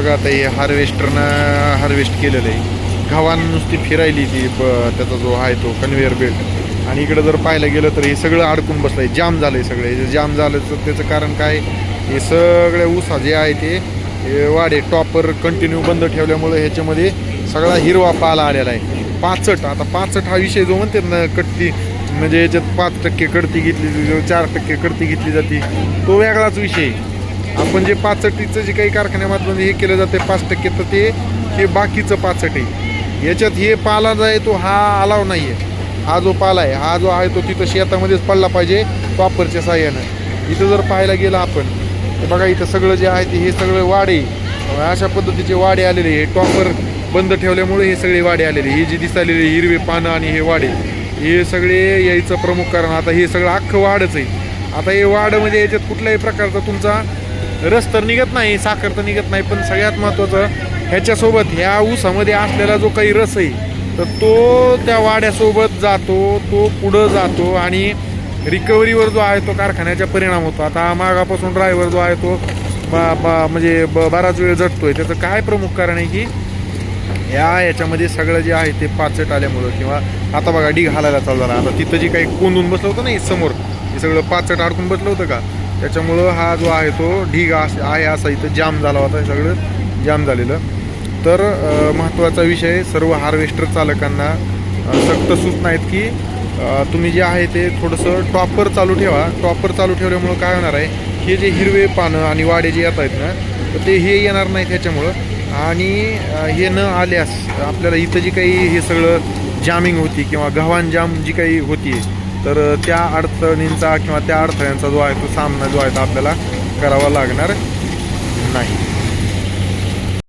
बघा आता हे हार्वेस्टरनं हार्वेस्ट केलेलं आहे. गव्हाण नुसती फिरायली ती ब त्याचा जो आहे तो कन्व्हेअर बेल्ट आणि इकडं जर पाहायला गेलं तर हे सगळं अडकून बसलं आहे जाम झालं आहे सगळं. हे जाम झालं तर त्याचं कारण काय? हे सगळे उसा जे आहे ते वाढे टॉपर कंटिन्यू बंद ठेवल्यामुळं ह्याच्यामध्ये सगळा हिरवा पाला आलेला आहे. पाचट आता पाचट हा विषय जो म्हणते ना कटती म्हणजे याच्यात पाच टक्के कडती घेतली चार टक्के कडती घेतली जाते. तो वेगळाच विषय आहे. आपण जे पाचटीचं जे काही कारखान्यामधून हे केलं जाते पाच टक्के तर ते हे बाकीचं पाचट. आहे याच्यात हे पाला जो आहे तो हा अलाव नाही आहे हा जो पाला आहे हा जो आहे तो तिथं शेतामध्येच पडला पाहिजे वापरच्या साह्यानं इथं जर पाहायला गेलं आपण तर बघा इथं सगळं जे आहे ते हे सगळं वाडे. अशा पद्धतीचे वाडे आलेले हे टॉपर बंद ठेवल्यामुळे हे सगळे वाडे आलेले हे जे दिसलेले हिरवे पानं आणि हे वाडे. हे सगळे यायचं प्रमुख कारण. आता हे सगळं अख्खं वाढच आहे. आता हे वाढ म्हणजे याच्यात कुठल्याही प्रकारचा तुमचा रस तर निघत नाही साखर तर निघत नाही पण सगळ्यात महत्त्वाचं ह्याच्यासोबत ह्या ऊसामध्ये असलेला जो काही रस आहे तर तो त्या वाड्यासोबत जातो तो पुढं जातो आणि रिकव्हरीवर जो आहे तो कारखान्याचा परिणाम होतो. आता मागापासून ड्रायव्हर जो आहे तो बा बा म्हणजे ब बराच वेळ जटतोय त्याचं काय प्रमुख कारण आहे की या याच्यामध्ये सगळं जे आहे ते पाचट आल्यामुळं किंवा आता बघा डी घालायला चालू झाला. आता तिथं जे काही कोंदून बसलं होतं ना समोर हे सगळं पाचट अडकून बसलं होतं का? त्याच्यामुळं हा जो आहे तो ढीग अस- आहे असा इथं जाम झाला होता हे सगळं जाम झालेलं. तर महत्त्वाचा विषय सर्व हार्वेस्टर चालकांना सक्त सूचना आहेत की तुम्ही जे आहे ते थोडंसं टॉपर चालू ठेवा. टॉपर चालू ठेवल्यामुळं काय होणार आहे हे जे हिरवे पानं आणि वाडे जे येत आहेत ना तर ते हे येणार नाही त्याच्यामुळं आणि हे न आल्यास आपल्याला इथं जी काही हे सगळं जामिंग होती किंवा गव्हाण जाम जी काही होती तर त्या अडचणींचा किंवा त्या अडथळ्यांचा जो आहे तो सामना जो आहे तो आपल्याला करावा लागणार नाही.